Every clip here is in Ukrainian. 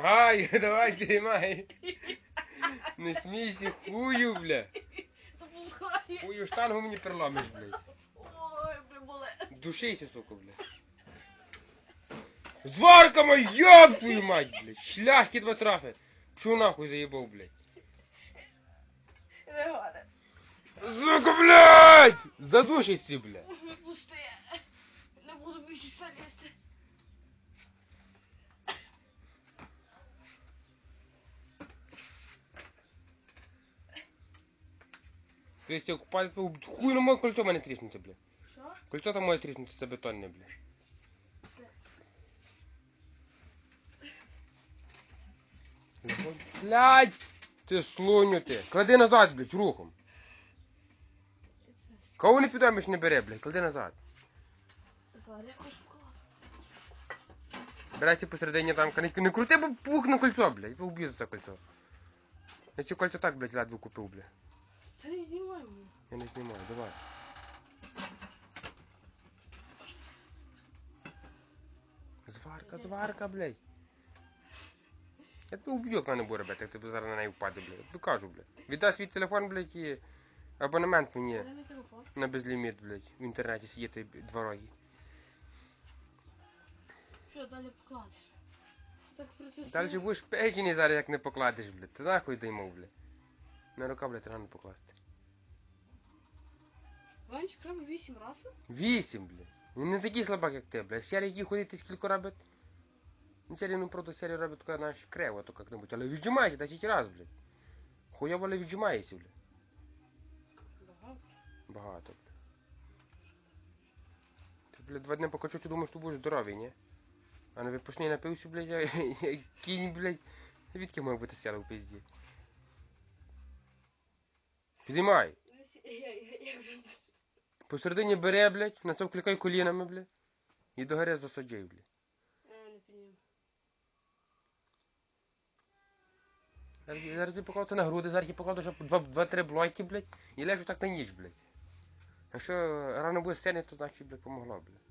Маю, давай підіймай. Не смійся, хую, бля. Та пускай. Хую штангу мені переламиш, блядь. Ой, бля, боле. Душися, сука, бля. Зварка моя, ёб твою мать, блядь. Шлях два трафи. Чу нахуй заебал, блядь. Не горе. Сука, блядь! Задушися, бля. Пусти. Не буду більше це То я купаю, хуй на моє кольцо мене тріснуться, бля. Що? Кольцо там моє тріснуться, це бетонне, бля. Блядь! Ти слоню ти. Клади назад, блядь, рухом. Кого не підомиш не бере, блядь, клади назад. Береться посередині там, не, не крути, бо пух на кольцо, блядь, я вб'ю за це кольцо. Я ці кольцо так, блядь, ледве купив, блядь. Та не знімай мене. Я не знімаю, давай. Зварка, зварка, блядь. Я тебе уб'ю, як мене буде робити, як ти зараз на неї впаде, блядь. Я тобі кажу, блядь. Віддай свій телефон, блядь, і абонемент мені Дай мій телефон. на безліміт, блядь, в інтернеті сидіти два роки. Що, далі покладеш? Так працює. Далі будеш печений зараз, як не покладеш, блядь. Ти нахуй даймо, блядь. На рука, блядь, рано покласти. Ванч, крім вісім разів? Вісім, блядь. Він не такий слабак, як ти, блядь. Серії, які ходити скільки робить. Ну, серії, ну, правда, серії робить така, знаєш, криво, то як-небудь. Але віджимайся, та тільки раз, блядь. Хуйово, але віджимаєшся, блядь. Багато. Багато, блядь. Ти, блядь, два дні покачу, ти думаєш, що будеш здоровий, ні? А на випускний напився, блядь, я, я кінь, блядь. Звідки має бути сяла в пизді? Підіймай. Посередині бере, блядь, на це вкликай колінами, блядь. І догори засаджай, блядь. Зараз, я покладу на груди, зараз я покладу ще два- два-три блоки, блядь, і лежу так на ніч, блядь. Якщо рано буде сильний, то значить, блядь, помогло, блядь.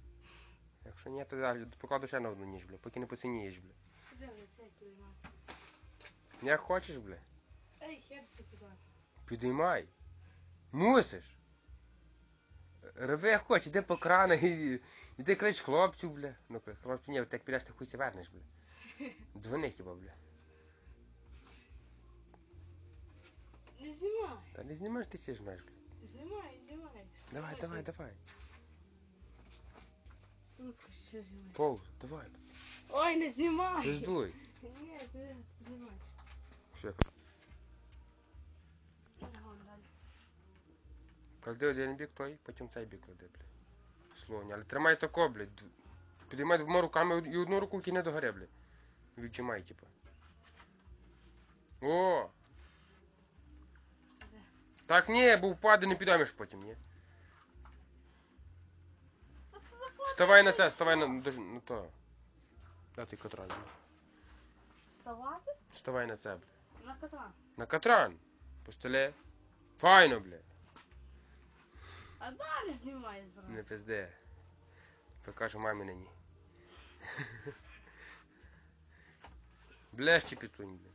Якщо ні, то далі покладу ще на одну ніч, блядь, поки не поцінієш, блядь. Як хочеш, блядь. Підіймай. Мусиш. Роби як хочеш, іди по крана і іди клич хлопців, бля. Ну, хлопців ні, так підеш, ти хуй вернеш, бля. Дзвони хіба, бля. Не знімай. Та не знімаєш ти сі жмеш, бля. Знімай, знімай. Давай, давай, давай. Пол, давай. Ой, не знімай. Пиздуй. Ні, ти знімай. Все. Вон далі. Клади один бік той, потім цей бік клади, бля. Слоні, але тримай тако, блядь. Підіймай двома руками і одну руку кіне до гори, блядь. Віджимай, типа. О! Так ні, бо впаде, не підіймеш потім, ні. Вставай на це, вставай на, на, на то. Де ти катран? бля? Вставати? Вставай на це, бля. На кота. На катран. По столі. Файно, бля. А далі знімай Не зразу. пизде. Покажу мамі нині. Блещі пітунь, бля.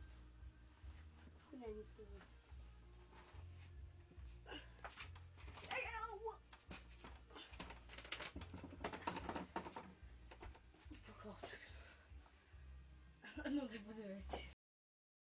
Куди не сиди. Поклав тобі. Ну, ти подивись.